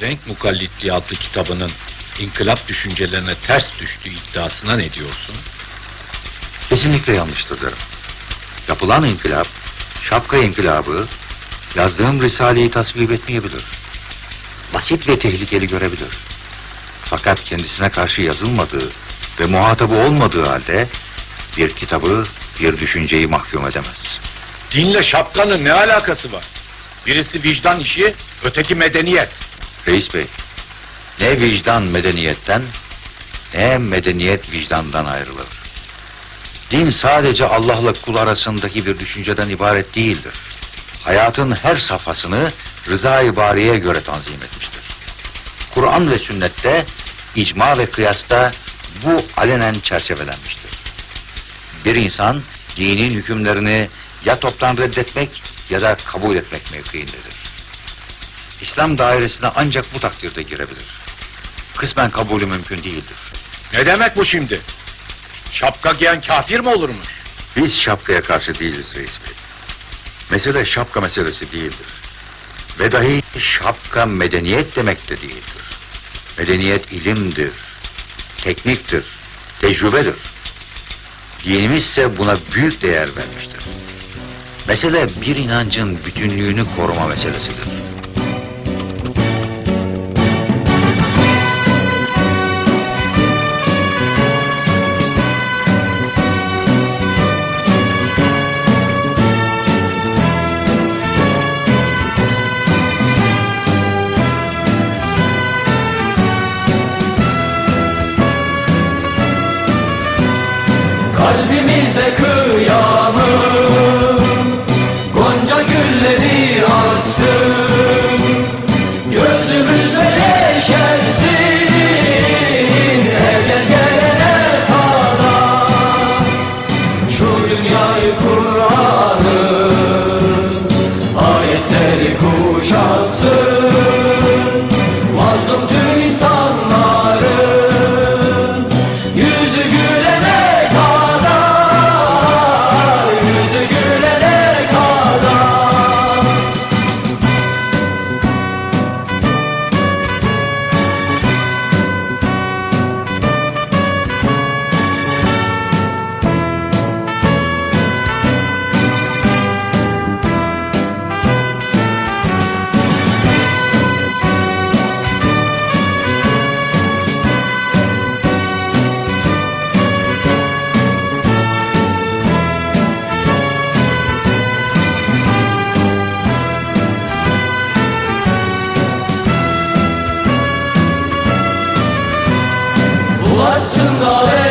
Frank Mukallitliği adlı kitabının inkılap düşüncelerine ters düştüğü iddiasına ne diyorsun? Kesinlikle yanlıştır derim. Yapılan inkılap, şapka inkılabı, yazdığım Risale'yi tasvip etmeyebilir. Basit ve tehlikeli görebilir. Fakat kendisine karşı yazılmadığı ve muhatabı olmadığı halde bir kitabı, bir düşünceyi mahkum edemez. Dinle şapkanın ne alakası var? Birisi vicdan işi, öteki medeniyet. Reis Bey, ne vicdan medeniyetten, ne medeniyet vicdandan ayrılır. Din sadece Allah'la kul arasındaki bir düşünceden ibaret değildir. Hayatın her safhasını rıza-i bariye göre tanzim etmiştir. Kur'an ve sünnette, icma ve kıyasta bu alenen çerçevelenmiştir. Bir insan dinin hükümlerini ya toptan reddetmek ya da kabul etmek mevkiindedir. İslam dairesine ancak bu takdirde girebilir. Kısmen kabulü mümkün değildir. Ne demek bu şimdi? Şapka giyen kafir mi olurmuş? Biz şapkaya karşı değiliz reis bey. Mesele şapka meselesi değildir. Ve dahi şapka medeniyet demek de değildir. Medeniyet ilimdir, tekniktir, tecrübedir. Dinimiz ise buna büyük değer vermiştir. Mesele bir inancın bütünlüğünü koruma meselesidir. Kalbimizde kıyamı Gonca gülleri açsın Gözümüzde yeşersin Ecel gelene kadar. Şu dünyayı Kur'an'ın Ayetleri kuşatsın Ulaşsın da